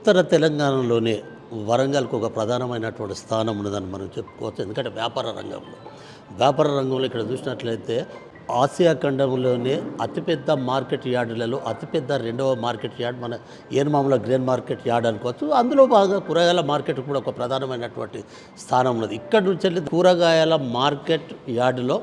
ఉత్తర తెలంగాణలోనే వరంగల్కు ఒక ప్రధానమైనటువంటి స్థానం ఉన్నదని మనం చెప్పుకోవచ్చు. ఎందుకంటే వ్యాపార రంగంలో. వ్యాపార రంగంలో ఇక్కడ చూసినట్లయితే ఆసియా ఖండంలోనే అతిపెద్ద మార్కెట్ యార్డులలో అతిపెద్ద రెండవ మార్కెట్ యార్డ్ మన ఏనుమాముల గ్రెయిన్ మార్కెట్ యార్డ్ అనుకోవచ్చు. అందులో బాగా కూరగాయల మార్కెట్ కూడా ఒక ప్రధానమైనటువంటి స్థానం ఉన్నది. ఇక్కడ నుంచి వెళ్ళి కూరగాయల మార్కెట్ యార్డులో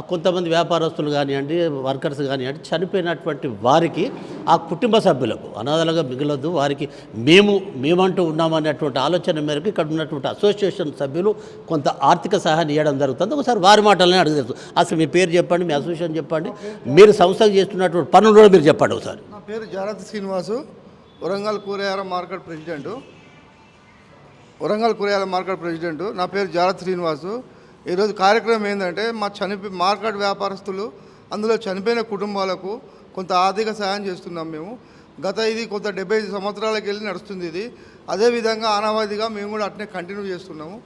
కొంతమంది వ్యాపారస్తులు కానివ్వండి వర్కర్స్ కానివ్వండి చనిపోయినటువంటి వారికి ఆ కుటుంబ సభ్యులకు అనాథలుగా మిగలొద్దు వారికి మేము మేమంటూ ఉన్నామనేటువంటి ఆలోచన మేరకు ఇక్కడ ఉన్నటువంటి అసోసియేషన్ సభ్యులు కొంత ఆర్థిక సహాయం ఇవ్వడం జరుగుతుంది. ఒకసారి వారి మాటలనే అడుగుతారు అసలు మీ పేరు చెప్పండి మీ అసోసియేషన్ చెప్పండి. మీరు సంస్థకు చేస్తున్నటువంటి పనులు కూడా మీరు చెప్పండి ఒకసారి. నా పేరు జారతి శ్రీనివాసు వరంగల్ కూరగాయల మార్కెట్ ప్రెసిడెంట్. వరంగల్ కూరగాయల మార్కెట్ ప్రెసిడెంట్. నా పేరు జాగ్రత్త శ్రీనివాసు. ఈరోజు కార్యక్రమం ఏంటంటే మా చనిపో మార్కెట్ వ్యాపారస్తులు అందులో చనిపోయిన కుటుంబాలకు కొంత ఆర్థిక సహాయం చేస్తున్నాం మేము. గత ఇది కొంత డెబ్బై ఐదు సంవత్సరాలకు వెళ్ళి నడుస్తుంది ఇది. అదేవిధంగా ఆనవాదిగా మేము కూడా అట్నే కంటిన్యూ చేస్తున్నాము.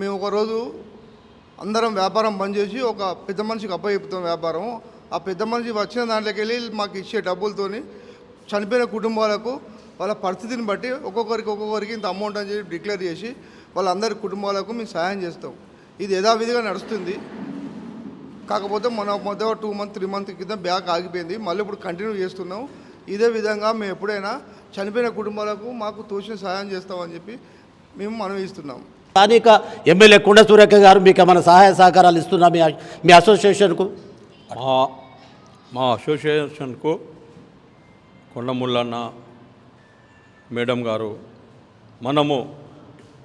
మేము ఒకరోజు అందరం వ్యాపారం బంద్ చేసి ఒక పెద్ద మనిషికి అప్పచెప్తాం వ్యాపారం. ఆ పెద్ద మనిషి వచ్చిన దాంట్లోకి వెళ్ళి మాకు ఇచ్చే డబ్బులతోని చనిపోయిన కుటుంబాలకు వాళ్ళ పరిస్థితిని బట్టి ఒక్కొక్కరికి ఒక్కొక్కరికి ఇంత అమౌంట్ అని చెప్పి డిక్లేర్ చేసి వాళ్ళందరి కుటుంబాలకు మేము సహాయం చేస్తాం. ఇది యథావిధిగా నడుస్తుంది. కాకపోతే మన మొదట టూ మంత్ త్రీ మంత్ క్రితం బ్యాక్ ఆగిపోయింది. మళ్ళీ ఇప్పుడు కంటిన్యూ చేస్తున్నాం. ఇదే విధంగా మేము ఎప్పుడైనా చనిపోయిన కుటుంబాలకు మాకు తోచిన సహాయం చేస్తామని చెప్పి మేము మనవి ఇస్తున్నాం స్థానిక ఎమ్మెల్యే కుండ సురేఖ గారు మీకు ఏమైనా సహాయ సహకారాలు ఇస్తున్నా మీ మీ అసోసియేషన్కు? మా మా అసోసియేషన్కు కొండముల్లన్న మేడం గారు మనము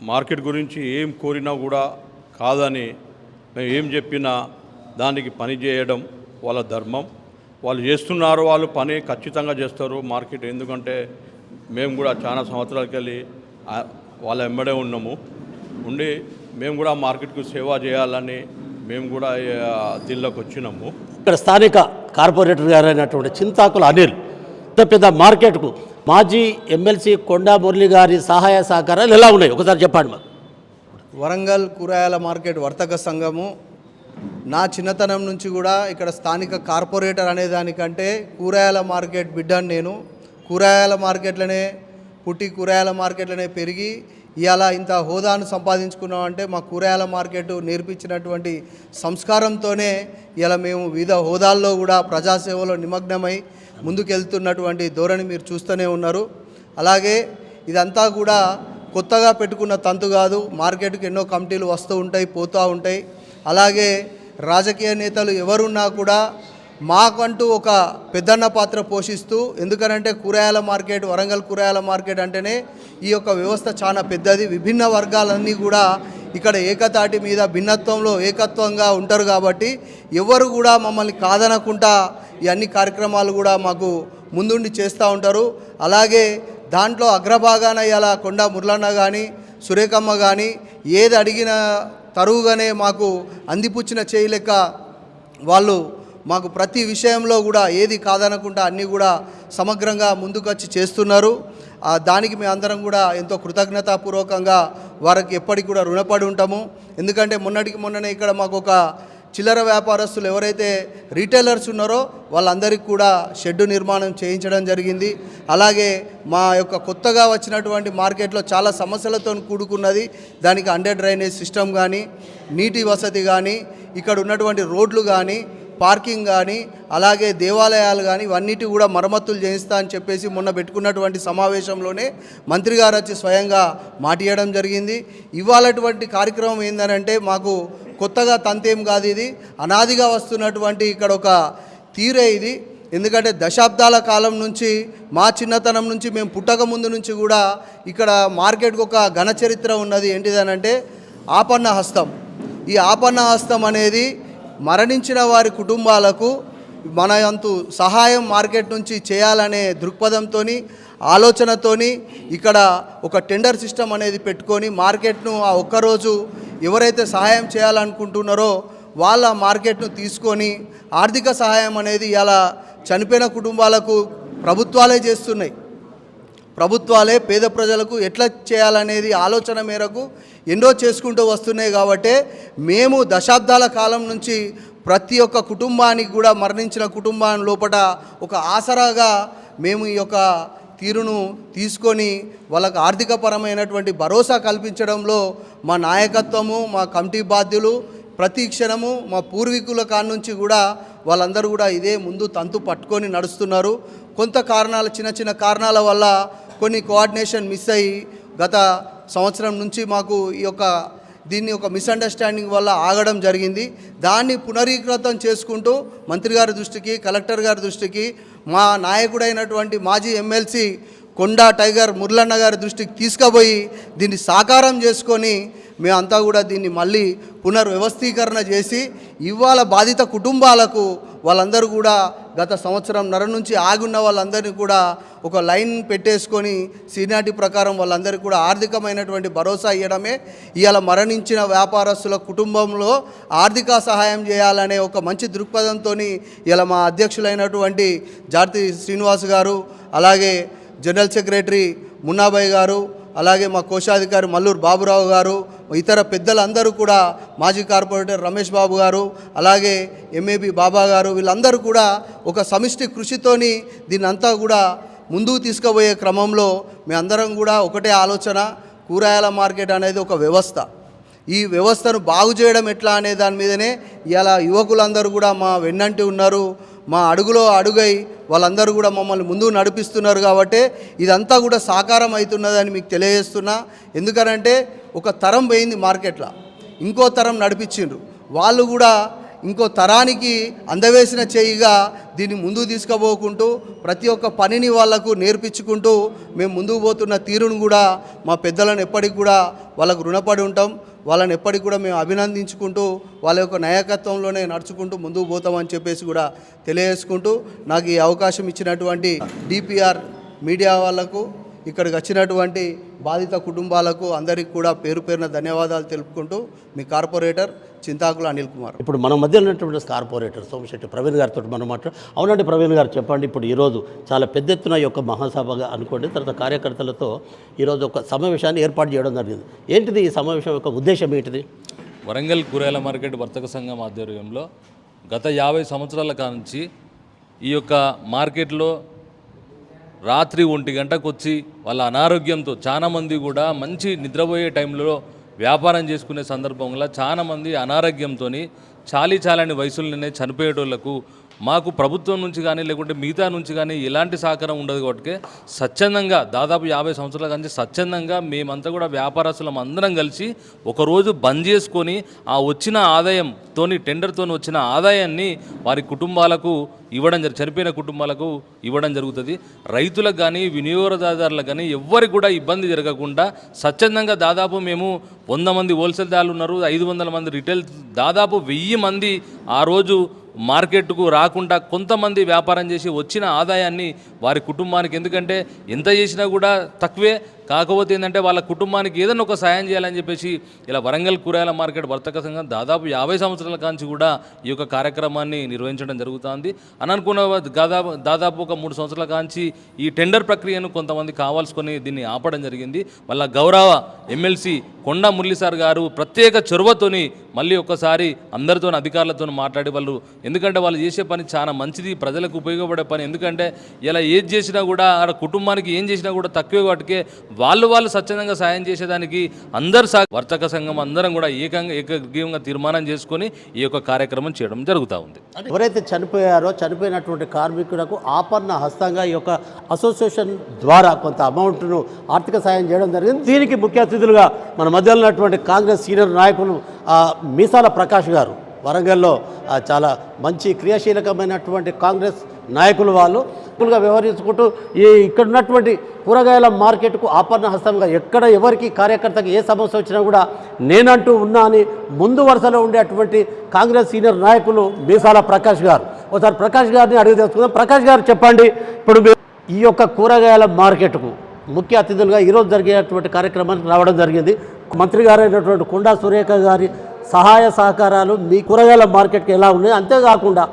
మార్కెట్ గురించి ఏం కోరినా కూడా కాదని మేము ఏం చెప్పినా దానికి పని చేయడం వాళ్ళ ధర్మం. వాళ్ళు చేస్తున్నారు వాళ్ళు పని ఖచ్చితంగా చేస్తారు. మార్కెట్ ఎందుకంటే మేము కూడా చాలా సంవత్సరాలకి వెళ్ళి వాళ్ళ వెంబడే ఉన్నాము. ఉండి మేము కూడా మార్కెట్కు సేవ చేయాలని మేము కూడా దీనిలోకి వచ్చినాము. ఇక్కడ స్థానిక కార్పొరేటర్ గారు అయినటువంటి చింతాకుల అనిల్ పెద్ద పెద్ద మార్కెట్కు మాజీ ఎమ్మెల్సీ కొండా మురళి గారి సహాయ సహకారాలు ఎలా ఉన్నాయి? ఒకసారి చెప్పండి మరి వరంగల్ కూరగాయల మార్కెట్ వర్తక సంఘము నా చిన్నతనం నుంచి కూడా ఇక్కడ స్థానిక కార్పొరేటర్ అనే దానికంటే కూరగాయల మార్కెట్ బిడ్డను నేను. కూరగాయల మార్కెట్లనే పుట్టి కూరగాయల మార్కెట్లనే పెరిగి ఇవాళ ఇంత హోదాను సంపాదించుకున్నామంటే మా కూరగాయల మార్కెట్ నేర్పించినటువంటి సంస్కారంతోనే ఇలా మేము వివిధ హోదాల్లో కూడా ప్రజాసేవలో నిమగ్నమై ముందుకెళ్తున్నటువంటి ధోరణి మీరు చూస్తూనే ఉన్నారు. అలాగే ఇదంతా కూడా కొత్తగా పెట్టుకున్న తంతు కాదు. మార్కెట్కి ఎన్నో కమిటీలు వస్తూ ఉంటాయి పోతూ ఉంటాయి. అలాగే రాజకీయ నేతలు ఎవరున్నా కూడా మాకంటూ ఒక పెద్దన్న పాత్ర పోషిస్తూ ఎందుకనంటే కూరగాయల మార్కెట్ వరంగల్ కూరగాయల మార్కెట్ అంటేనే ఈ యొక్క వ్యవస్థ చాలా పెద్దది. విభిన్న వర్గాలన్నీ కూడా ఇక్కడ ఏకతాటి మీద భిన్నత్వంలో ఏకత్వంగా ఉంటారు కాబట్టి ఎవరు కూడా మమ్మల్ని కాదనకుండా ఈ అన్ని కార్యక్రమాలు కూడా మాకు ముందుండి చేస్తూ ఉంటారు. అలాగే దాంట్లో అగ్రభాగాన ఇలా కొండ మురళన్న కానీ సురేఖమ్మ కానీ ఏది అడిగిన తరువుగానే మాకు అందిపుచ్చిన చేయి లెక్క వాళ్ళు మాకు ప్రతి విషయంలో కూడా ఏది కాదనకుండా అన్నీ కూడా సమగ్రంగా ముందుకొచ్చి చేస్తున్నారు. దానికి మేము అందరం కూడా ఎంతో కృతజ్ఞతాపూర్వకంగా వారికి ఎప్పటికి కూడా రుణపడి ఉంటాము. ఎందుకంటే మొన్నటికి మొన్ననే ఇక్కడ మాకు ఒక చిల్లర వ్యాపారస్తులు ఎవరైతే రీటైలర్స్ ఉన్నారో వాళ్ళందరికీ కూడా షెడ్డు నిర్మాణం చేయించడం జరిగింది. అలాగే మా యొక్క కొత్తగా వచ్చినటువంటి మార్కెట్లో చాలా సమస్యలతో కూడుకున్నది దానికి అండర్ డ్రైనేజ్ సిస్టమ్ కానీ నీటి వసతి కానీ ఇక్కడ ఉన్నటువంటి రోడ్లు కానీ పార్కింగ్ కానీ అలాగే దేవాలయాలు కానీ ఇవన్నిటి కూడా మరమ్మతులు చేయిస్తా అని చెప్పేసి మొన్న పెట్టుకున్నటువంటి సమావేశంలోనే మంత్రి గారు వచ్చి స్వయంగా మాటియడం జరిగింది. ఇవాళటువంటి కార్యక్రమం ఏంటంటే మాకు కొత్తగా తంతేం కాదు ఇది. అనాదిగా వస్తున్నటువంటి ఇక్కడ ఒక తీరే ఇది. ఎందుకంటే దశాబ్దాల కాలం నుంచి మా చిన్నతనం నుంచి మేము పుట్టక ముందు నుంచి కూడా ఇక్కడ మార్కెట్కి ఒక ఘన చరిత్ర ఉన్నది. ఏంటిదనంటే ఆపన్న హస్తం. ఈ ఆపన్న హస్తం అనేది మరణించిన వారి కుటుంబాలకు మన అంతు సహాయం మార్కెట్ నుంచి చేయాలనే దృక్పథంతో ఆలోచనతోని ఇక్కడ ఒక టెండర్ సిస్టమ్ అనేది పెట్టుకొని మార్కెట్ను ఆ ఒక్కరోజు ఎవరైతే సహాయం చేయాలనుకుంటున్నారో వాళ్ళ మార్కెట్ను తీసుకొని ఆర్థిక సహాయం అనేది ఇలా చనిపోయిన కుటుంబాలకు ప్రభుత్వాలే చేస్తున్నాయి. ప్రభుత్వాలే పేద ప్రజలకు ఎట్లా చేయాలనేది ఆలోచన మేరకు ఎన్నో చేసుకుంటూ వస్తున్నాయి కాబట్టి మేము దశాబ్దాల కాలం నుంచి ప్రతి ఒక్క కుటుంబానికి కూడా మరణించిన కుటుంబాన్ని లోపల ఒక ఆసరాగా మేము ఈ యొక్క తీరును తీసుకొని వాళ్ళకు ఆర్థికపరమైనటువంటి భరోసా కల్పించడంలో మా నాయకత్వము మా కమిటీ బాధ్యులు ప్రతి క్షణము మా పూర్వీకుల కాడ నుంచి కూడా వాళ్ళందరూ కూడా ఇదే ముందు తంతు పట్టుకొని నడుస్తున్నారు. కొంత కారణాల చిన్న చిన్న కారణాల వల్ల కొన్ని కోఆర్డినేషన్ మిస్ అయ్యి గత సంవత్సరం నుంచి మాకు ఈ యొక్క దీన్ని ఒక మిస్అండర్స్టాండింగ్ వల్ల ఆగడం జరిగింది. దాన్ని పునరీకృతం చేసుకుంటూ మంత్రి గారి దృష్టికి కలెక్టర్ గారి దృష్టికి మా నాయకుడైనటువంటి మాజీ ఎమ్మెల్సీ కొండా టైగర్ మురళన్న గారి దృష్టికి తీసుకుపోయి దీన్ని సాకారం చేసుకొని మేమంతా కూడా దీన్ని మళ్ళీ పునర్వ్యవస్థీకరణ చేసి ఇవాళ బాధిత కుటుంబాలకు వాళ్ళందరూ కూడా గత సంవత్సరం నర నుంచి ఆగున్న వాళ్ళందరినీ కూడా ఒక లైన్ పెట్టేసుకొని సీనాటి ప్రకారం వాళ్ళందరికీ కూడా ఆర్థికమైనటువంటి భరోసా ఇవ్వడమే. ఇవాళ మరణించిన వ్యాపారస్తుల కుటుంబంలో ఆర్థిక సహాయం చేయాలనే ఒక మంచి దృక్పథంతో ఇలా మా అధ్యక్షులైనటువంటి జాతి శ్రీనివాస్ గారు అలాగే జనరల్ సెక్రటరీ మున్నాబాయ్ గారు అలాగే మా కోశాధికారి మల్లూరు బాబురావు గారు ఇతర పెద్దలందరూ కూడా మాజీ కార్పొరేటర్ రమేష్ బాబు గారు అలాగే ఎంఏబి బాబా గారు వీళ్ళందరూ కూడా ఒక సమిష్టి కృషితోని దీన్ని అంతా కూడా ముందుకు తీసుకుపోయే క్రమంలో మేమందరం కూడా ఒకటే ఆలోచన కూరగాయల మార్కెట్ అనేది ఒక వ్యవస్థ. ఈ వ్యవస్థను బాగు చేయడం ఎట్లా అనే దాని మీదనే ఇలా యువకులందరూ కూడా మా వెన్నంటి ఉన్నారు. మా అడుగులో అడుగై వాళ్ళందరూ కూడా మమ్మల్ని ముందుకు నడిపిస్తున్నారు కాబట్టి ఇదంతా కూడా సాకారం అవుతున్నదని మీకు తెలియజేస్తున్నా. ఎందుకనంటే ఒక తరం పోయింది మార్కెట్లో. ఇంకో తరం నడిపించిండ్రు. వాళ్ళు కూడా ఇంకో తరానికి అందవేసిన చేయిగా దీన్ని ముందుకు తీసుకుపోకుంటూ ప్రతి ఒక్క పనిని వాళ్ళకు నేర్పించుకుంటూ మేము ముందుకు పోతున్న తీరును కూడా మా పెద్దలను ఎప్పటికి కూడా వాళ్ళకు రుణపడి ఉంటాం. వాళ్ళని ఎప్పటికి కూడా మేము అభినందించుకుంటూ వాళ్ళ యొక్క నాయకత్వంలోనే నడుచుకుంటూ ముందుకు పోతామని చెప్పేసి కూడా తెలియజేసుకుంటూ నాకు ఈ అవకాశం ఇచ్చినటువంటి డిపిఆర్ మీడియా వాళ్ళకు ఇక్కడికి వచ్చినటువంటి బాధిత కుటుంబాలకు అందరికీ కూడా పేరు పేరున ధన్యవాదాలు తెలుపుకుంటూ మీ కార్పొరేటర్ చింతాకుల అనిల్ కుమార్. ఇప్పుడు మన మధ్య ఉన్నటువంటి కార్పొరేటర్ సోమశెట్టి ప్రవీణ్ గారితో మనం మాట్లాడు అవునండి ప్రవీణ్ గారు చెప్పండి ఇప్పుడు ఈరోజు చాలా పెద్ద ఎత్తున ఈ యొక్క మహాసభగా అనుకోండి తర్వాత కార్యకర్తలతో ఈరోజు ఒక సమావేశాన్ని ఏర్పాటు చేయడం జరిగింది. ఏంటిది ఈ సమావేశం యొక్క ఉద్దేశం ఏంటిది? వరంగల్ కూరగాయల మార్కెట్ వర్తక సంఘం ఆధ్వర్యంలో గత యాభై సంవత్సరాల కాంచి ఈ యొక్క మార్కెట్లో రాత్రి ఒంటి గంటకు వచ్చి వాళ్ళ అనారోగ్యంతో చాలామంది కూడా మంచి నిద్రపోయే టైంలో వ్యాపారం చేసుకునే సందర్భంలో చాలామంది అనారోగ్యంతో చాలీ చాలని వయసులోనే చనిపోయేటోళ్ళకు మాకు ప్రభుత్వం నుంచి కానీ లేకుంటే మిగతా నుంచి కానీ ఎలాంటి సహకారం ఉండదు కాబట్టి స్వచ్ఛందంగా దాదాపు యాభై సంవత్సరాల నుంచి స్వచ్ఛందంగా మేమంతా కూడా వ్యాపారస్తులం అందరం కలిసి ఒకరోజు బంద్ చేసుకొని ఆ వచ్చిన ఆదాయం తోని టెండర్తో వచ్చిన ఆదాయాన్ని వారి కుటుంబాలకు ఇవ్వడం జరి చనిపోయిన కుటుంబాలకు ఇవ్వడం జరుగుతుంది. రైతులకు కానీ వినియోగదారులకు కానీ ఎవ్వరికి కూడా ఇబ్బంది జరగకుండా స్వచ్ఛందంగా దాదాపు మేము వంద మంది హోల్సేల్ దారులు ఉన్నారు. ఐదు వందల మంది రిటైల్ దాదాపు వెయ్యి మంది ఆ రోజు మార్కెట్కు రాకుండా కొంతమంది వ్యాపారం చేసి వచ్చిన ఆదాయాన్ని వారి కుటుంబానికి ఎందుకంటే ఎంత చేసినా కూడా తక్కువే. కాకపోతే ఏంటంటే వాళ్ళ కుటుంబానికి ఏదైనా ఒక సాయం చేయాలని చెప్పేసి ఇలా వరంగల్ కూరగాయల మార్కెట్ వర్తక సంఘం దాదాపు యాభై సంవత్సరాల కాంచి కూడా ఈ యొక్క కార్యక్రమాన్ని నిర్వహించడం జరుగుతుంది. అని అనుకున్న దాదాపు దాదాపు ఒక మూడు సంవత్సరాల కాంచి ఈ టెండర్ ప్రక్రియను కొంతమంది కావాల్సుకొని దీన్ని ఆపడం జరిగింది. వాళ్ళ గౌరవ ఎమ్మెల్సీ కొండా మురళి సార్ గారు ప్రత్యేక చొరవతోని మళ్ళీ ఒక్కసారి అందరితో అధికారులతో మాట్లాడి వాళ్ళు ఎందుకంటే వాళ్ళు చేసే పని చాలా మంచిది ప్రజలకు ఉపయోగపడే పని. ఎందుకంటే ఇలా ఏది చేసినా కూడా ఆడ కుటుంబానికి ఏం చేసినా కూడా తక్కువే వాటికే వాళ్ళు వాళ్ళు స్వచ్ఛందంగా సాయం చేసేదానికి అందరు సా వర్తక సంఘం అందరం కూడా ఏకంగా ఏకగ్రీవంగా తీర్మానం చేసుకొని ఈ యొక్క కార్యక్రమం చేయడం జరుగుతూ ఉంది. ఎవరైతే చనిపోయారో చనిపోయినటువంటి కార్మికులకు ఆపన్న హస్తంగా ఈ యొక్క అసోసియేషన్ ద్వారా కొంత అమౌంట్ను ఆర్థిక సాయం చేయడం జరిగింది. దీనికి ముఖ్య అతిథులుగా మన మధ్యలో ఉన్నటువంటి కాంగ్రెస్ సీనియర్ నాయకులు మీసాల ప్రకాష్ గారు. వరంగల్లో చాలా మంచి క్రియాశీలకమైనటువంటి కాంగ్రెస్ నాయకులు వాళ్ళు. గా వ్యవహరించుకుంటూ ఈ ఇక్కడ ఉన్నటువంటి కూరగాయల మార్కెట్కు ఆపన్న హస్తంగా ఎక్కడ ఎవరికి కార్యకర్తకి ఏ సమస్య వచ్చినా కూడా నేనంటూ ఉన్నా అని ముందు వరుసలో ఉండేటువంటి కాంగ్రెస్ సీనియర్ నాయకులు మీసాల ప్రకాష్ గారు. ఒకసారి ప్రకాష్ గారిని అడిగి తెలుసుకుందాం. ప్రకాష్ గారు చెప్పండి. ఇప్పుడు మీరు ఈ యొక్క కూరగాయల మార్కెట్కు ముఖ్య అతిథులుగా ఈరోజు జరిగేటువంటి కార్యక్రమానికి రావడం జరిగింది. మంత్రి గారైనటువంటి కొండా సురేఖ గారి సహాయ సహకారాలు మీ కూరగాయల మార్కెట్కి ఎలా ఉన్నాయి? అంతేకాకుండా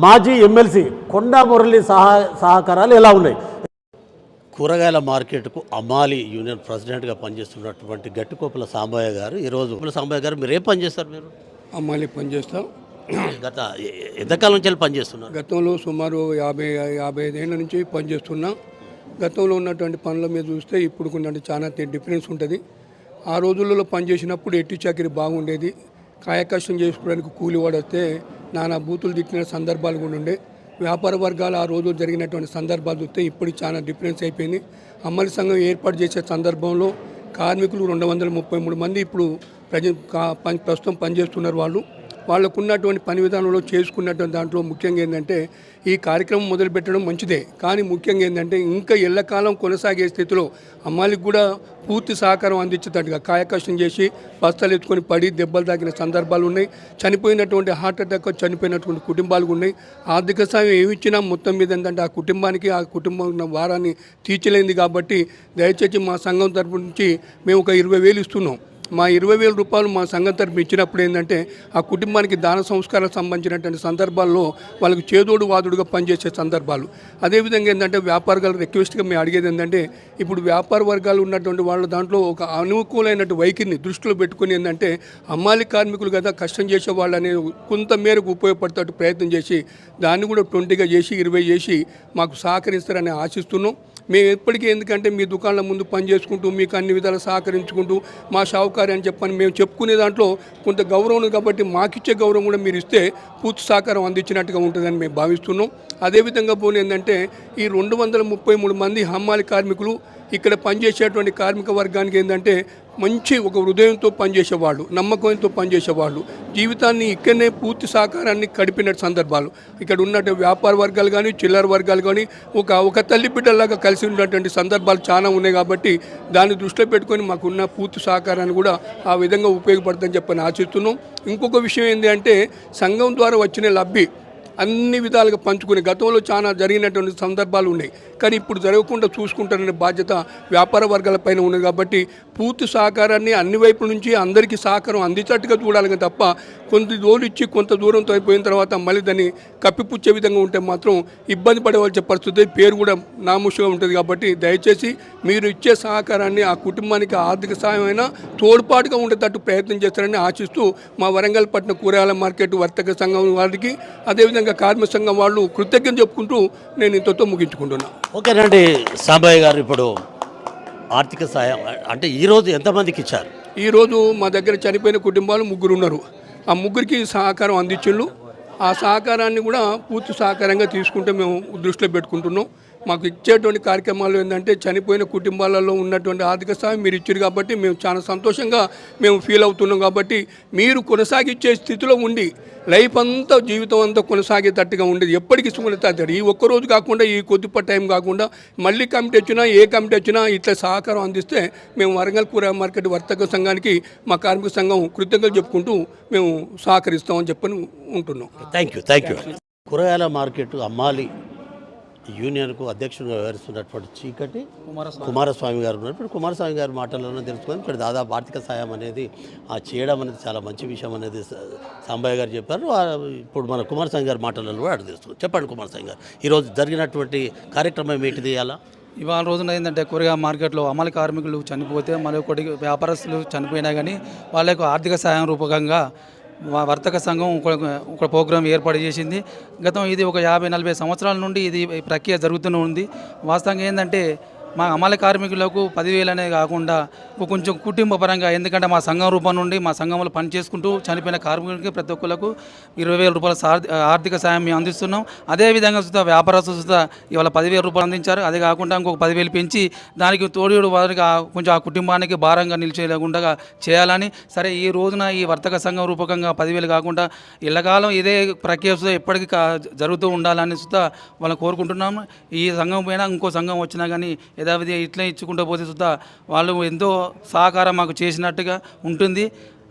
మాజీ ఎమ్మెల్సీ కొండా మురళి సహాయ సహకారాలు ఎలా ఉన్నాయి? కూరగాయల మార్కెట్కు అమాలి యూనియన్ ప్రెసిడెంట్గా పనిచేస్తున్నటువంటి గట్టికోపుల సాంబయ్య గారు ఈరోజు కోపుల సాంబయ్య గారు మీరు ఏం పని చేస్తారు మీరు? అమ్మాలి పనిచేస్తాం. గత ఎంతకాలం నుంచి వెళ్ళి పనిచేస్తున్నారు? గతంలో సుమారు యాభై యాభై ఐదేళ్ళ నుంచి పనిచేస్తున్నాం. గతంలో ఉన్నటువంటి పనుల మీద చూస్తే ఇప్పుడు కొన్ని చాలా డిఫరెన్స్ ఉంటుంది. ఆ రోజులలో పనిచేసినప్పుడు ఎట్టి చాకరీ బాగుండేది. కాయకష్టం చేసుకోవడానికి కూలి వాడొస్తే నానా బూతులు తిట్టిన సందర్భాలు కూడా ఉండే. వ్యాపార వర్గాలు ఆ రోజు జరిగినటువంటి సందర్భాలు చూస్తే ఇప్పుడు చాలా డిఫరెన్స్ అయిపోయింది. అమ్మల సంఘం ఏర్పాటు చేసే సందర్భంలో కార్మికులు రెండు వందల ముప్పై మూడు మంది ఇప్పుడు ప్రజ పని ప్రస్తుతం పనిచేస్తున్నారు వాళ్ళు. వాళ్ళకున్నటువంటి పని విధానంలో చేసుకున్నటువంటి దాంట్లో ముఖ్యంగా ఏంటంటే ఈ కార్యక్రమం మొదలుపెట్టడం మంచిదే. కానీ ముఖ్యంగా ఏంటంటే ఇంకా ఎల్లకాలం కొనసాగే స్థితిలో అమ్మాయిలకు కూడా పూర్తి సహకారం అందించేటట్టుగా కాయకష్టం చేసి బస్తాలు ఎత్తుకొని పడి దెబ్బలు తాకిన సందర్భాలు ఉన్నాయి. చనిపోయినటువంటి హార్ట్ అటాక్ చనిపోయినటువంటి కుటుంబాలు ఉన్నాయి. ఆర్థిక సాయం ఏమి ఇచ్చినా మొత్తం మీద ఏంటంటే ఆ కుటుంబానికి ఆ కుటుంబం ఉన్న తీర్చలేంది కాబట్టి దయచేసి మా సంఘం తరపు నుంచి మేము ఒక ఇరవై వేలు ఇస్తున్నాం. మా ఇరవై వేల రూపాయలు మా సంఘం తరపు ఇచ్చినప్పుడు ఏంటంటే ఆ కుటుంబానికి దాన సంస్కారాలకు సంబంధించినటువంటి సందర్భాల్లో వాళ్ళకి చేదోడు వాదుడుగా పనిచేసే సందర్భాలు. అదేవిధంగా ఏంటంటే వ్యాపారాలు రిక్వెస్ట్గా మేము అడిగేది ఏంటంటే ఇప్పుడు వ్యాపార వర్గాలు ఉన్నటువంటి వాళ్ళ దాంట్లో ఒక అనుకూలమైనటువంటి వైఖరిని దృష్టిలో పెట్టుకుని ఏంటంటే అమ్మాలి కార్మికులు కదా కష్టం చేసే వాళ్ళని కొంత మేరకు ఉపయోగపడేటట్టు ప్రయత్నం చేసి దాన్ని కూడా ట్వంటీగా చేసి ఇరవై చేసి మాకు సహకరిస్తారని ఆశిస్తున్నాం. మేము ఎప్పటికీ ఎందుకంటే మీ దుకాణం ముందు పని చేసుకుంటూ మీకు అన్ని విధాలు సహకరించుకుంటూ మా షావుకారి అని చెప్పని మేము చెప్పుకునే దాంట్లో కొంత గౌరవం కాబట్టి మాకిచ్చే గౌరవం కూడా మీరు ఇస్తే పూర్తి సహకారం అందించినట్టుగా ఉంటుందని మేము భావిస్తున్నాం. అదేవిధంగా పోనీ ఏంటంటే ఈ రెండు వందల ముప్పై మూడు మంది హమ్మాలి కార్మికులు ఇక్కడ పనిచేసేటువంటి కార్మిక వర్గానికి ఏంటంటే మంచి ఒక హృదయంతో పనిచేసేవాళ్ళు నమ్మకంతో పనిచేసేవాళ్ళు. జీవితాన్ని ఇక్కడనే పూర్తి సహకారాన్ని కడిపిన సందర్భాలు. ఇక్కడ ఉన్నటువంటి వ్యాపార వర్గాలు కానీ చిల్లర వర్గాలు కానీ ఒక ఒక తల్లి బిడ్డలాగా కలిసి ఉన్నటువంటి సందర్భాలు చాలా ఉన్నాయి కాబట్టి దాన్ని దృష్టిలో పెట్టుకొని మాకున్న పూర్తి సహకారాన్ని కూడా ఆ విధంగా ఉపయోగపడుతుందని చెప్పని ఆశిస్తున్నాం. ఇంకొక విషయం ఏంటి అంటే సంఘం ద్వారా వచ్చిన లబ్ధి అన్ని విధాలుగా పంచుకునే గతంలో చాలా జరిగినటువంటి సందర్భాలు ఉన్నాయి. కానీ ఇప్పుడు జరగకుండా చూసుకుంటారనే బాధ్యత వ్యాపార వర్గాల పైన ఉన్నది కాబట్టి పూర్తి సహకారాన్ని అన్ని వైపుల నుంచి అందరికీ సహకారం అందించేట్టుగా చూడాలి తప్ప కొంత రోజులు ఇచ్చి కొంత దూరంతో అయిపోయిన తర్వాత మళ్ళీ దాన్ని కప్పిపుచ్చే విధంగా ఉంటే మాత్రం ఇబ్బంది పడవలసిన పరిస్థితి పేరు కూడా నాముషగా ఉంటుంది కాబట్టి దయచేసి మీరు ఇచ్చే సహకారాన్ని ఆ కుటుంబానికి ఆర్థిక సాయం అయినా తోడ్పాటుగా ఉండేటట్టు ప్రయత్నం చేస్తారని ఆశిస్తూ మా వరంగల్ పట్టిన కూరగాయల మార్కెట్ వర్తక సంఘం వారికి అదేవిధంగా కార్మిక సంఘం వాళ్ళు కృతజ్ఞత చెప్పుకుంటూ నేను ఇంతతో ముగించుకుంటున్నాను ఓకేనండి సాంబయ్య గారు ఇప్పుడు ఆర్థిక సాయం అంటే ఈరోజు ఎంతమందికి ఇచ్చారు? ఈరోజు మా దగ్గర చనిపోయిన కుటుంబాలు ముగ్గురు ఉన్నారు. ఆ ముగ్గురికి సహకారం అందించిండ్రు. ఆ సహకారాన్ని కూడా పూర్తి సహకారంగా తీసుకుంటే మేము దృష్టిలో పెట్టుకుంటున్నాం. మాకు ఇచ్చేటువంటి కార్యక్రమాలు ఏంటంటే చనిపోయిన కుటుంబాలలో ఉన్నటువంటి ఆర్థిక సాయం మీరు ఇచ్చారు కాబట్టి మేము చాలా సంతోషంగా మేము ఫీల్ అవుతున్నాం కాబట్టి మీరు కొనసాగించే స్థితిలో ఉండి లైఫ్ అంతా జీవితం అంతా కొనసాగేటట్టుగా ఉండేది. ఎప్పటికీ సుమనతాడు ఈ ఒక్క రోజు కాకుండా ఈ కొద్దిపాటి టైం కాకుండా మళ్ళీ కమిటీ వచ్చినా ఏ కమిటీ వచ్చినా ఇట్లా సహకారం అందిస్తే మేము వరంగల్ కూర మార్కెట్ వర్తక సంఘానికి మా కార్మిక సంఘం కృతజ్ఞతలు చెప్పుకుంటూ మేము సహకరిస్తామని చెప్పని ఉంటున్నాం. థ్యాంక్ యూ థ్యాంక్ యూ కూరగాయల మార్కెట్ అమ్మాలి. యూనియన్కు అధ్యక్షుడిగా వ్యవహరిస్తున్నటువంటి చీకటి కుమారస్వామి. గారు ఇప్పుడు కుమారస్వామి గారి మాటల్లోనే తెలుసుకొని ఇక్కడ దాదాపు ఆర్థిక సాయం అనేది ఆ చేయడం అనేది చాలా మంచి విషయం అనేది సాంబయ్య గారు చెప్పారు. ఇప్పుడు మన కుమారస్వామి గారి మాటలలో కూడా అడిగి తెలుసుకుందాం చెప్పండి కుమారస్వామి గారు. ఈరోజు జరిగినటువంటి కార్యక్రమం ఏంటిది అలా? ఇవాళ రోజున ఏంటంటే కూరగాయ మార్కెట్లో అమలు కార్మికులు చనిపోతే మరి ఒకటి వ్యాపారస్తులు చనిపోయినా కానీ వాళ్ళకు ఆర్థిక సహాయం రూపకంగా వర్తక సంఘం ఒక ప్రోగ్రాం ఏర్పాటు చేసింది. గతం ఇది ఒక యాభై నలభై సంవత్సరాల నుండి ఇది ప్రక్రియ జరుగుతూనే ఉంది. వాస్తవంగా ఏంటంటే మా అమల కార్మికులకు పదివేలు అనేది కాకుండా కొంచెం కుటుంబ పరంగా ఎందుకంటే మా సంఘం రూపం నుండి మా సంఘంలో పని చేసుకుంటూ చనిపోయిన కార్మికులకి ప్రతి ఒక్కరికి ఇరవై వేల రూపాయల ఆర్థిక సాయం మేము అందిస్తున్నాం. అదేవిధంగా సుతా వ్యాపారస్తు ఇవాళ పదివేల రూపాయలు అందించారు. అదే కాకుండా ఇంకొక పదివేలు పెంచి దానికి తోడు వారికి కొంచెం ఆ కుటుంబానికి భారంగా నిలిచేయకుండా చేయాలని. సరే ఈ రోజున ఈ వర్తక సంఘం రూపకంగా పదివేలు కాకుండా ఇళ్ళకాలం ఇదే ప్రక్రియ ఎప్పటికీ జరుగుతూ ఉండాలని చూస్తా వాళ్ళని కోరుకుంటున్నాము. ఈ సంఘం పైన ఇంకో సంఘం వచ్చినా కానీ యథావిధి ఇట్లా ఇచ్చుకుంటూ పోతే సుద్ధా వాళ్ళు ఎంతో సహకారం మాకు చేసినట్టుగా ఉంటుంది.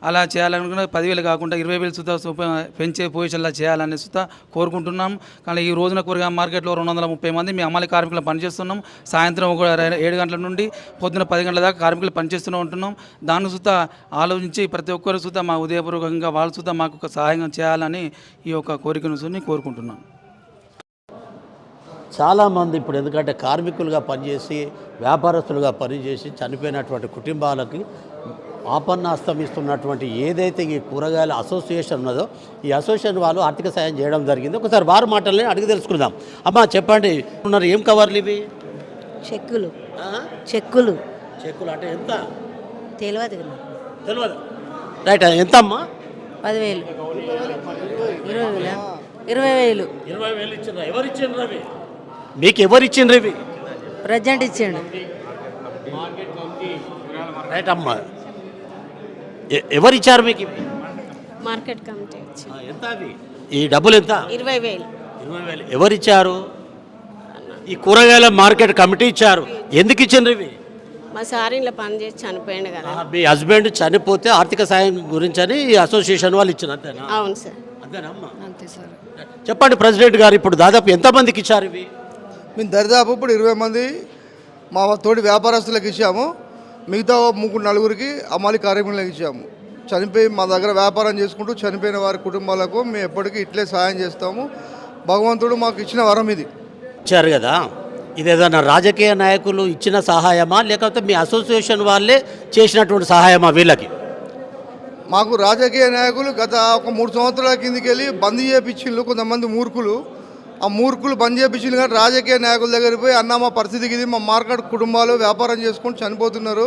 అలా చేయాలనుకున్న పదివేలు కాకుండా ఇరవై వేలు సుత పెంచే పొజిషన్లా చేయాలని సుత కోరుకుంటున్నాం. కానీ ఈ రోజున కూరగాయ మార్కెట్లో రెండు వందల ముప్పై మంది మీ అమలు కార్మికులు పనిచేస్తున్నాం. సాయంత్రం ఒక ఏడు గంటల నుండి పొద్దున పది గంటల దాకా కార్మికులు పనిచేస్తూనే ఉంటున్నాం. దాన్ని సుత ఆలోచించి ప్రతి ఒక్కరు సుత మా ఉదయపూర్వకంగా వాళ్ళు సుత మాకు ఒక సహాయం చేయాలని ఈ యొక్క కోరికను కోరుకుంటున్నాం. చాలామంది ఇప్పుడు ఎందుకంటే కార్మికులుగా పనిచేసి వ్యాపారస్తులుగా పనిచేసి చనిపోయినటువంటి కుటుంబాలకి ఆపన్నాస్తం ఇస్తున్నటువంటి ఏదైతే ఈ కూరగాయల అసోసియేషన్ ఉన్నదో ఈ అసోసియేషన్ వాళ్ళు ఆర్థిక సాయం చేయడం జరిగింది. ఒకసారి వారి మాటల్ని అడిగి తెలుసుకుందాం. అమ్మా చెప్పండి. ఉన్నారు ఏం కవర్లు ఇవి? చెక్కులు? చెక్కులు. చెక్కులు అంటే ఎంత? తెలియదు. తెలియదు రైట్ ఎంత అమ్మా? పదివేలు. ఇరవై వేల? ఇరవై వేలు. ఇరవై వేలు ఇచ్చిండ్రా. ఎవరు ఇచ్చిండ్రు మీకు ఎవరు ఇచ్చిండ్రు ఇవి? ప్రజెంట్ ఇచ్చిండు. రైట్ అమ్మా. ఎవరు ఇచ్చారు మీకు ఇవి? మార్కెట్ కమిటీ వచ్చి ఆ, ఎంత అవి? ఈ డబ్బులు ఎంత? ఇరవై వేలు. ఇరవై వేలు. ఎవరు ఇచ్చారు ఈ కూరగాయల మార్కెట్ కమిటీ ఇచ్చారు. ఎందుకు ఇచ్చిండ్రు ఇవి? మా సార్ ఇంట్లో పని చేసి చనిపోయిండు కదా. ఆ, మీ హస్బెండ్ చనిపోతే ఆర్థిక సాయం గురించి అని ఈ అసోసియేషన్ వాళ్ళు ఇచ్చిన అంతేనా? అవును సార్. అంతేనమ్మా అంతే సార్. చెప్పండి ప్రెసిడెంట్ గారు ఇప్పుడు దాదాపు ఎంతమందికి ఇచ్చారు ఇవి? మేము దరిదాపు ఇప్పుడు ఇరవై మంది మా తోటి వ్యాపారస్తులకు ఇచ్చాము. మిగతా ముగ్గురు నలుగురికి అమాలి కార్యక్రమాలకు ఇచ్చాము. చనిపోయి మా దగ్గర వ్యాపారం చేసుకుంటూ చనిపోయిన వారి కుటుంబాలకు మేము ఎప్పటికీ ఇట్లే సహాయం చేస్తాము. భగవంతుడు మాకు ఇచ్చిన వరం ఇది. ఇచ్చారు కదా? ఇది ఏదైనా రాజకీయ నాయకులు ఇచ్చిన సహాయమా? లేకపోతే మీ అసోసియేషన్ వాళ్ళే చేసినటువంటి సహాయమా వీళ్ళకి? మాకు రాజకీయ నాయకులు గత ఒక మూడు సంవత్సరాల కిందికి వెళ్ళి బంద్ చేయించిండ్రు కొంతమంది మూర్ఖులు. ఆ మూర్ఖులు బంద్ చేయించిండ్రు కానీ రాజకీయ నాయకుల దగ్గరికి పోయి అన్న మా పరిస్థితికి ఇది మా మార్కెట్ కుటుంబాలు వ్యాపారం చేసుకొని చనిపోతున్నారు.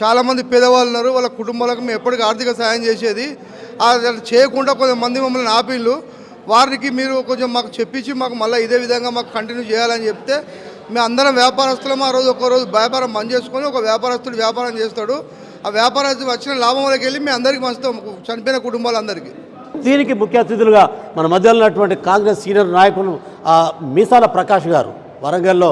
చాలామంది పేదవాళ్ళు ఉన్నారు వాళ్ళ కుటుంబాలకు మేము ఎప్పటికీ ఆర్థిక సాయం చేసేది. అది చేయకుండా కొంతమంది మమ్మల్ని ఆపిళ్ళు వారికి మీరు కొంచెం మాకు చెప్పించి మాకు మళ్ళీ ఇదే విధంగా మాకు కంటిన్యూ చేయాలని చెప్తే మేము అందరం వ్యాపారస్తులం. ఆ రోజు ఒక రోజు వ్యాపారం బంద్ చేసుకొని ఒక వ్యాపారస్తుడు వ్యాపారం చేస్తాడు. ఆ వ్యాపారస్తుడు వచ్చిన లాభంలోకి వెళ్ళి మేము అందరికీ మంచుతాం చనిపోయిన కుటుంబాలందరికీ. దీనికి ముఖ్య అతిథులుగా మన మధ్యలో ఉన్నటువంటి కాంగ్రెస్ సీనియర్ నాయకులు మీసాల ప్రకాష్ గారు వరంగల్లో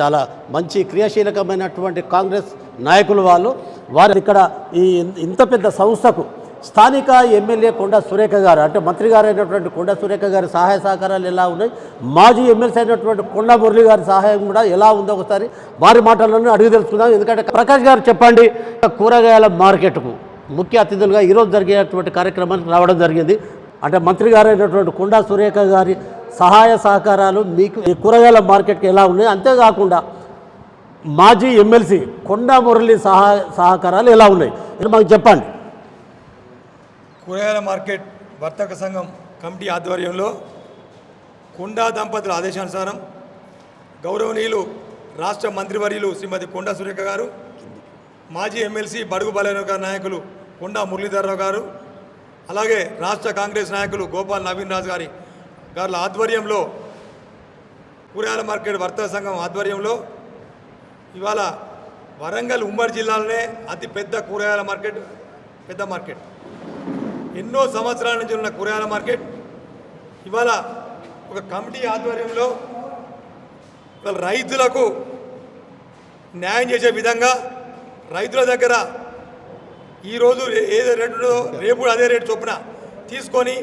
చాలా మంచి క్రియాశీలకమైనటువంటి కాంగ్రెస్ నాయకులు వాళ్ళు. వారు ఇక్కడ ఈ ఇంత పెద్ద సంస్థకు స్థానిక ఎమ్మెల్యే కొండ సురేఖ గారు అంటే మంత్రి గారు అయినటువంటి కొండ సురేఖ గారి సహాయ సహకారాలు ఎలా ఉన్నాయి? మాజీ ఎమ్మెల్సీ అయినటువంటి కొండ మురళి గారి సహాయం కూడా ఎలా ఉందో ఒకసారి వారి మాటలను అడిగి తెలుసుకుందాం. ఎందుకంటే ప్రకాష్ గారు చెప్పండి కూరగాయల మార్కెట్కు ముఖ్య అతిథులుగా ఈరోజు జరిగేటువంటి కార్యక్రమానికి రావడం జరిగింది. అంటే మంత్రి గారైనటువంటి కొండా సురేఖ గారి సహాయ సహకారాలు మీకు ఈ కూరగాయల మార్కెట్కి ఎలా ఉన్నాయి? అంతేకాకుండా మాజీ ఎమ్మెల్సీ కొండా మురళి సహాయ సహకారాలు ఎలా ఉన్నాయి? ఇది మాకు చెప్పండి. కూరగాయల మార్కెట్ వర్తక సంఘం కమిటీ ఆధ్వర్యంలో కొండా దంపతుల ఆదేశానుసారం గౌరవనీయులు రాష్ట్ర మంత్రివర్యులు శ్రీమతి కొండా సురేఖ గారు మాజీ ఎమ్మెల్సీ బడుగు బలైన నాయకులు కొండా మురళీధరరావు గారు అలాగే రాష్ట్ర కాంగ్రెస్ నాయకులు గోపాల్ నవీన్ రాజు గారి గారి ఆధ్వర్యంలో కూరగాయల మార్కెట్ వర్తక సంఘం ఆధ్వర్యంలో ఇవాళ వరంగల్ ఉమ్మడి జిల్లాలోనే అతి పెద్ద కూరగాయల మార్కెట్ పెద్ద మార్కెట్. ఎన్నో సంవత్సరాల నుంచి ఉన్న కూరగాయల మార్కెట్. ఇవాళ ఒక కమిటీ ఆధ్వర్యంలో ఇవాళ రైతులకు న్యాయం చేసే విధంగా రైతుల దగ్గర ఈరోజు ఏదో రేటు రేపు కూడా అదే రేటు చొప్పున తీసుకొని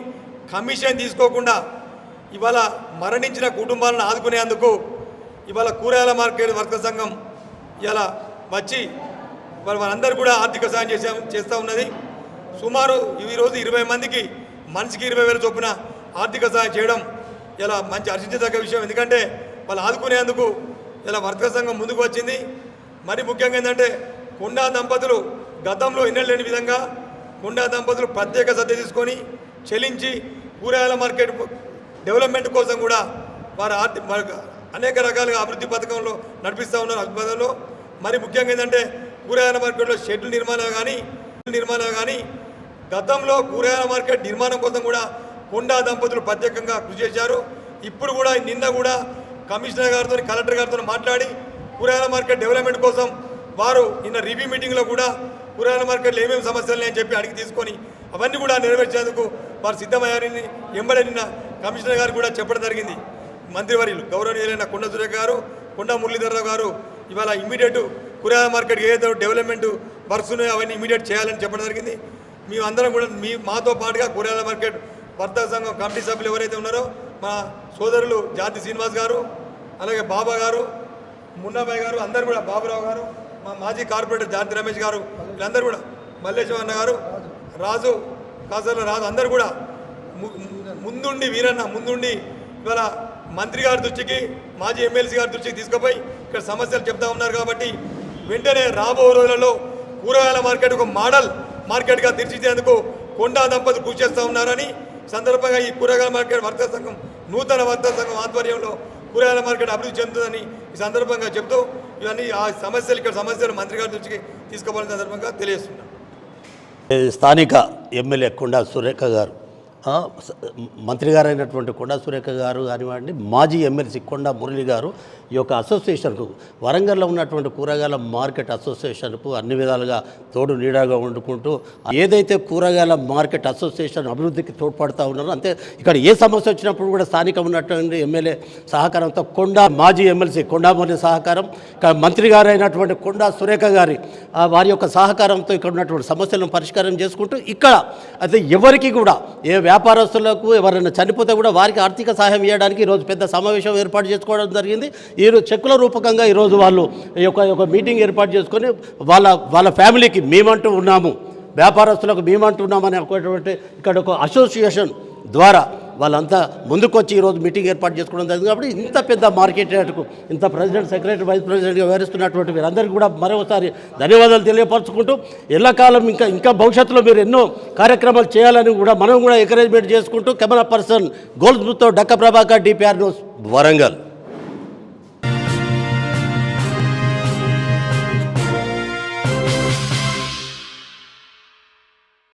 కమిషన్ తీసుకోకుండా ఇవాళ మరణించిన కుటుంబాలను ఆదుకునేందుకు ఇవాళ కూరగాయల మార్కెట్ వర్తక సంఘం ఇలా వచ్చి వాళ్ళ వాళ్ళందరూ కూడా ఆర్థిక సాయం చేసే చేస్తూ ఉన్నది. సుమారు ఈరోజు ఇరవై మందికి మనిషికి ఇరవై వేల చొప్పున ఆర్థిక సాయం చేయడం ఇలా మంచి హర్షించదగ్గ విషయం. ఎందుకంటే వాళ్ళు ఆదుకునేందుకు ఇలా వర్తక సంఘం ముందుకు వచ్చింది. మరి ముఖ్యంగా ఏంటంటే కొండా దంపతులు గతంలో ఎన్నెళ్ళని విధంగా కొండా దంపతులు ప్రత్యేక శ్రద్ధ తీసుకొని చెల్లించి కూరగాయల మార్కెట్ డెవలప్మెంట్ కోసం కూడా వారు ఆర్థిక వారు అనేక రకాలుగా అభివృద్ధి పథకంలో నడిపిస్తూ ఉన్నారు అభివృద్ధిలో మరి ముఖ్యంగా ఏంటంటే కూరగాయల మార్కెట్లో షెడ్లు నిర్మాణం కానీ నిర్మాణం కానీ గతంలో కూరగాయల మార్కెట్ నిర్మాణం కోసం కూడా కొండా దంపతులు ప్రత్యేకంగా కృషి చేశారు. ఇప్పుడు కూడా నిన్న కూడా కమిషనర్ గారితో కలెక్టర్ గారితో మాట్లాడి కూరగాయల మార్కెట్ డెవలప్మెంట్ కోసం వారు నిన్న రివ్యూ మీటింగ్లో కూడా పురాణ మార్కెట్లో ఏమేమి సమస్యలు అని చెప్పి అడిగి తీసుకొని అవన్నీ కూడా నెరవేర్చేందుకు వారు సిద్ధమయ్యారని ఎంబడే నిన్న కమిషనర్ గారు కూడా చెప్పడం జరిగింది. మంత్రివర్యులు గౌరవనీయులైన కొండ సురేఖ గారు కొండ మురళీధరరావు గారు ఇవాళ ఇమీడియట్ కూరగాయల మార్కెట్ ఏదైతే డెవలప్మెంట్ వర్క్స్ ఉన్నాయో అవన్నీ ఇమీడియట్ చేయాలని చెప్పడం జరిగింది. మేమందరం కూడా మీ మాతో పాటుగా కూరగాయల మార్కెట్ వర్తక సంఘం కమిటీ సభ్యులు ఎవరైతే ఉన్నారో మా సోదరులు జాతి శ్రీనివాస్ గారు అలాగే బాబా గారు మున్నాబాయ్ గారు అందరు కూడా బాబురావు గారు మా మాజీ కార్పొరేటర్ జాతి రమేష్ గారు వీళ్ళందరూ కూడా మల్లేశ్వర అన్న గారు రాజు కాసర్ల రాజు అందరు కూడా ము- ముందుండి వీరన్న ముందుండి ఇవాళ మంత్రి గారి దృష్టికి మాజీ ఎమ్మెల్సీ గారి దృష్టికి తీసుకుపోయి ఇక్కడ సమస్యలు చెప్తా ఉన్నారు కాబట్టి వెంటనే రాబో రోజులలో కూరగాయల మార్కెట్ ఒక మోడల్ మార్కెట్గా తీర్చిదేందుకు కొండా దంపతులు కృషి చేస్తూ ఉన్నారని సందర్భంగా ఈ కూరగాయల మార్కెట్ వర్తక సంఘం నూతన వర్తక సంఘం ఆధ్వర్యంలో కూరగాయల మార్కెట్ అభివృద్ధి చెందుతుందని ఈ సందర్భంగా చెప్తూ ఇవన్నీ ఆ సమస్యలు ఇక్కడ సమస్యలు మంత్రి గారి దృష్టికి తీసుకోవాలని సందర్భంగా తెలియజేస్తున్నాం. స్థానిక ఎమ్మెల్యే కొండా సురేఖ గారు మంత్రి గారైనటువంటి కొండా సురేఖ గారు కానివ్వండి మాజీ ఎమ్మెల్సీ కొండా మురళి గారు ఈ యొక్క అసోసియేషన్కు వరంగల్లో ఉన్నటువంటి కూరగాయల మార్కెట్ అసోసియేషన్కు అన్ని విధాలుగా తోడు నీడగా వండుకుంటూ ఏదైతే కూరగాయల మార్కెట్ అసోసియేషన్ అభివృద్ధికి తోడ్పడుతూ ఉన్నారో అంతే ఇక్కడ ఏ సమస్య వచ్చినప్పుడు కూడా స్థానిక ఉన్నటువంటి ఎమ్మెల్యే సహకారంతో కొండా మాజీ ఎమ్మెల్సీ కొండా మురళి సహకారం మంత్రి గారు అయినటువంటి కొండా సురేఖ గారి వారి యొక్క సహకారంతో ఇక్కడ ఉన్నటువంటి సమస్యలను పరిష్కారం చేసుకుంటూ ఇక్కడ అయితే ఎవరికి కూడా ఏ వ్యాపారస్తులకు ఎవరైనా చనిపోతే కూడా వారికి ఆర్థిక సహాయం ఇవ్వడానికి ఈరోజు పెద్ద సమావేశం ఏర్పాటు చేసుకోవడం జరిగింది. ఈరోజు చెక్కుల రూపకంగా ఈరోజు వాళ్ళు యొక్క ఒక యొక్క మీటింగ్ ఏర్పాటు చేసుకొని వాళ్ళ వాళ్ళ ఫ్యామిలీకి మేమంటూ ఉన్నాము. వ్యాపారస్తులకు మేమంటూ ఉన్నామని ఒకటువంటి ఇక్కడ ఒక అసోసియేషన్ ద్వారా వాళ్ళంతా ముందుకొచ్చి ఈరోజు మీటింగ్ ఏర్పాటు చేసుకోవడం జరిగింది కాబట్టి ఇంత పెద్ద మార్కెట్ రేటుకు ఇంత ప్రెసిడెంట్ సెక్రటరీ వైస్ ప్రెసిడెంట్గా వ్యవహరిస్తున్నటువంటి వీరందరికీ కూడా మరోసారి ధన్యవాదాలు తెలియపరచుకుంటూ ఎల్లకాలం ఇంకా ఇంకా భవిష్యత్తులో మీరు ఎన్నో కార్యక్రమాలు చేయాలని కూడా మనం కూడా ఎంకరేజ్మెంట్ చేసుకుంటూ కెమెరా పర్సన్ గోల్స్తో డక్క ప్రభాకర్ డిపిఆర్ వరంగల్.